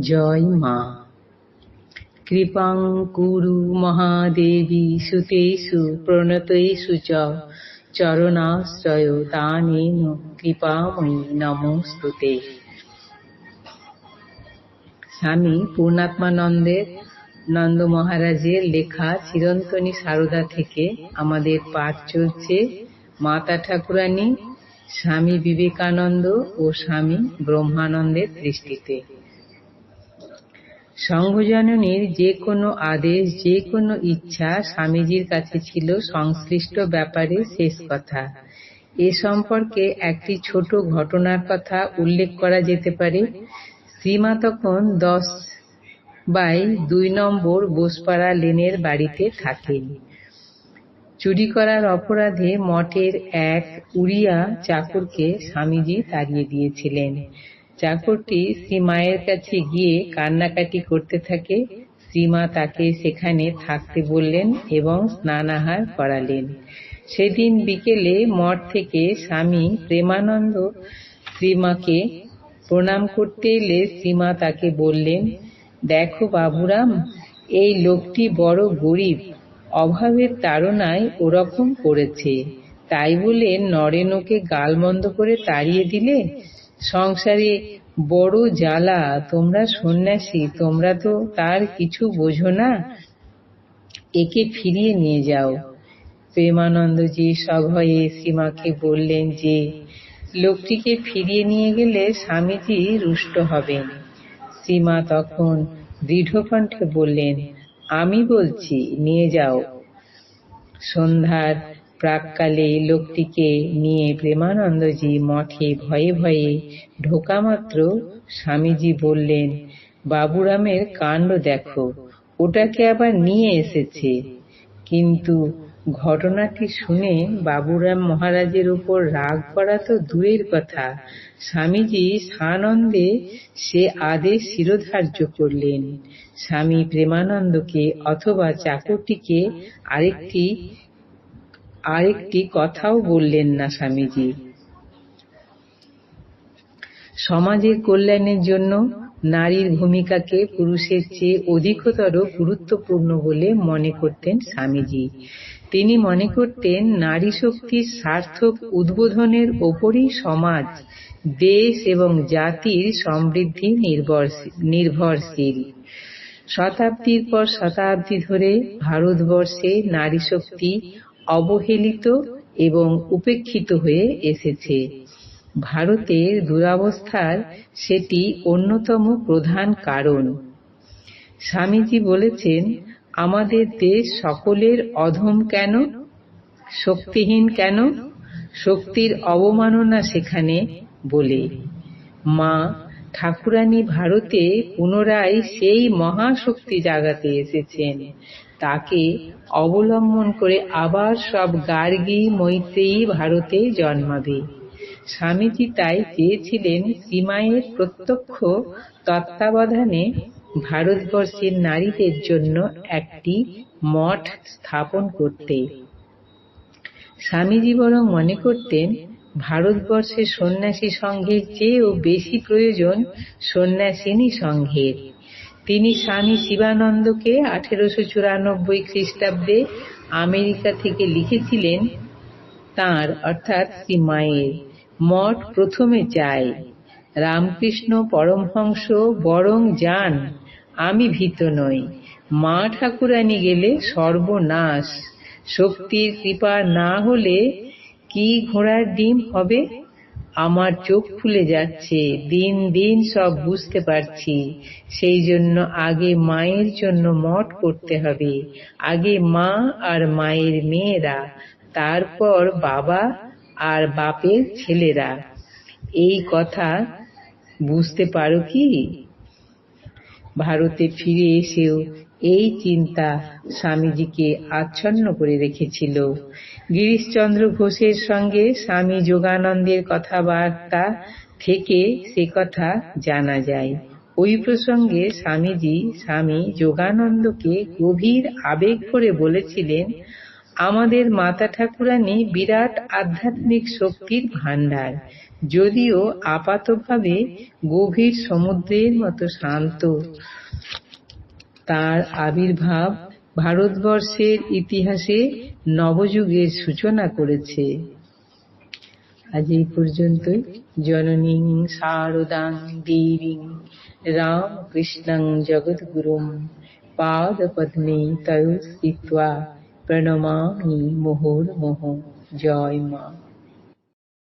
জয় মা। কৃপাং কুরু মহাদেবী সুতেষু, প্রণতেষু চ। চরণাশ্রয় দানেন, কৃপাময়ী নমস্তুতে। স্বামী পূর্ণাত্মানন্দের নন্দ মহারাজের লেখা চিরন্তনী সারদা থেকে আমাদের পাঠ চলছে। মাতা ঠাকুরানী, স্বামী বিবেকানন্দ ও স্বামী ব্রহ্মানন্দের দৃষ্টিতে। সংঘজননীর যে কোনো আদেশ যে কোনো ইচ্ছা স্বামীজির কাছে ছিল সংশ্লিষ্ট ব্যাপারে শেষ কথা। এ সম্পর্কে একটি ছোট ঘটনার কথা উল্লেখ করা যেতে পারে। শ্রীমা তখন দশ বাই দুই নম্বর বোসপাড়া লেনের বাড়িতে থাকেন। চুরি করার অপরাধে মঠের এক উড়িয়া চাকরকে স্বামীজি তাড়িয়ে দিয়েছিলেন। চাকরটি শ্রীমায়ের কাছে গিয়ে কান্নাকাটি করতে থাকে। শ্রীমা তাকে সেখানে থাকতে বললেন এবং স্নানাহার করালেন। সেদিন বিকেলে মঠ থেকে স্বামী প্রেমানন্দ শ্রীমাকে প্রণাম করতে এলে শ্রীমা তাকে বললেন, দেখো বাবুরাম, এই লোকটি বড় গরিব, অভাবের তাড়নায় ওরকম করেছে। তাই বলে নরেনকে গালমন্দ করে তাড়িয়ে দিলে সংসারে বড় জ্বালা, তোমরা সন্ন্যাসী, তোমরা তো তার কিছু বোঝো না। একে ফিরিয়ে নিয়ে যাও। প্রেমানন্দজি সভয়ে সীমাকে বললেন যে, লোকটিকে ফিরিয়ে নিয়ে গেলে স্বামীজি রুষ্ট হবেন। সীমা তখন দৃঢ়কণ্ঠে বললেন, আমি বলছি, নিয়ে যাও। সন্ধ্যার প্রাককালে লোকটিকে নিয়ে প্রেমানন্দজি মঠে ভয়ে ভয়ে ঢোকামাত্র স্বামীজি বললেন, বাবুরামের কাণ্ড দেখো, ওটাকে আবার নিয়ে এসেছে। কিন্তু ঘটনাটি শুনে বাবুরাম মহারাজের উপর রাগ করা তো দূরের কথা। স্বামীজি সানন্দে সে আদেশ শিরোধার্য করলেন। স্বামী প্রেমানন্দকে অথবা চাকরটিকে আরেকটি আরেকটি কথাও বললেন না স্বামীজি। সমাজের কল্যাণের জন্য নারীর ভূমিকাকে পুরুষের চেয়ে অধিকতর গুরুত্বপূর্ণ বলে মনে করতেন স্বামীজি। তিনি মনে করতেন, নারী শক্তির সার্থক উদ্বোধনের ওপরই সমাজ, দেশ এবং জাতির সমৃদ্ধি নির্ভরশীল। শতাব্দীর পর শতাব্দী ধরে ভারতবর্ষে নারী শক্তি অবহেলিত এবং উপেক্ষিত হয়ে এসেছে। ভারতের দুরাবস্থার সেটি অন্যতম প্রধান কারণ। স্বামীজি বলেছেন, আমাদের দেশ সকলের অধম কেন? শক্তিহীন কেন? শক্তির অবমাননা সেখানে বলে। মা ঠাকুরানী ভারতে পুনরায় সেই মহাশক্তি জাগাতে এসেছেন। তাকে অবলম্বন করে আবার সব গার্গী মৈত্রেয়ী ভারতে জন্মাবে। স্বামীজি তাই চেয়েছিলেন সীমায়ের প্রত্যক্ষ তত্ত্বাবধানে ভারতবর্ষের নারীদের জন্য একটি মঠ স্থাপন করতে। স্বামীজি বরং মনে করতেন ভারতবর্ষের সন্ন্যাসী সংঘের চেয়েও বেশি প্রয়োজন সন্ন্যাসিনী সংঘের তিনি স্বামী শিবানন্দকে আঠেরোশো চুরানব্বই খ্রিস্টাব্দে আমেরিকা থেকে লিখেছিলেন তাঁর, অর্থাৎ শ্রী মায়ের, মঠ প্রথমে চাই। রামকৃষ্ণ পরমহংস বরং যান, আমি ভীত নই। মা ঠাকুরানী গেলে সর্বনাশ। শক্তির কৃপা না হলে কি ঘোড়ার ডিম হবে? আমার চোখ খুলে যাচ্ছে, দিন দিন সব বুঝতে পারছি। সেই জন্য আগে মায়ের জন্য মঠ করতে হবে, আগে মা আর মায়ের মেয়েরা, তারপর বাবা আর বাপের ছেলেরা। এই কথা বুঝতে পারো কি? ভারতে ফিরে এসেও এই চিন্তা স্বামীজিকে আচ্ছন্ন করে রেখেছিল। গিরিশচন্দ্র ঘোষের সঙ্গে স্বামী যোগানন্দের কথাবার্তা থেকে সে কথা জানা যায়। ওই প্রসঙ্গে স্বামীজি স্বামী যোগানন্দকে গভীর আবেগ করে বলেছিলেন, আমাদের মাতা ঠাকুরানী বিরাট আধ্যাত্মিক শক্তির ভাণ্ডার। যদিও আপাতভাবে গভীর সমুদ্রের মতো শান্ত তার আবির্ভাব ভারতবর্ষের ইতিহাসে নবযুগের সূচনা করেছে। আজ এই পর্যন্তই। জননী শারদাং দেবী রামকৃষ্ণং জগদ্গুরুম পাদপদ্মে তয় স্থিত্বা প্রণমামি মুহুর্মুহু জয় মা।